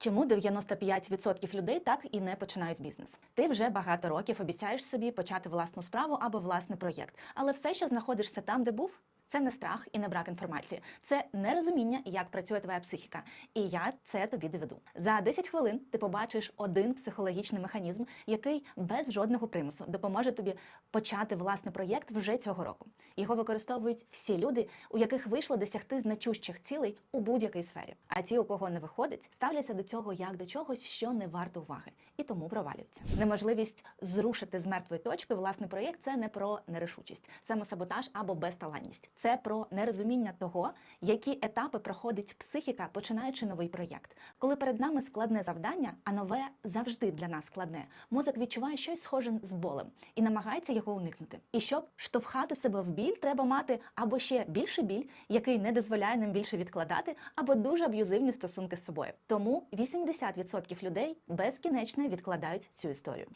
Чому 95% людей так і не починають бізнес? Ти вже багато років обіцяєш собі почати власну справу або власний проєкт, але все, що знаходишся там, де був. Це не страх і не брак інформації, це нерозуміння, як працює твоя психіка. І я це тобі доведу. За 10 хвилин ти побачиш один психологічний механізм, який без жодного примусу допоможе тобі почати власний проєкт вже цього року. Його використовують всі люди, у яких вийшло досягти значущих цілей у будь-якій сфері. А ті, у кого не виходить, ставляться до цього як до чогось, що не варто уваги, і тому провалюються. Неможливість зрушити з мертвої точки власний проєкт це не про нерішучість, самосаботаж або безталанність. Це про нерозуміння того, які етапи проходить психіка, починаючи новий проєкт. Коли перед нами складне завдання, а нове завжди для нас складне, мозок відчуває щось схоже з болем і намагається його уникнути. І щоб штовхати себе в біль, треба мати або ще більший біль, який не дозволяє нам більше відкладати, або дуже аб'юзивні стосунки з собою. Тому 80% людей безкінечно відкладають цю історію.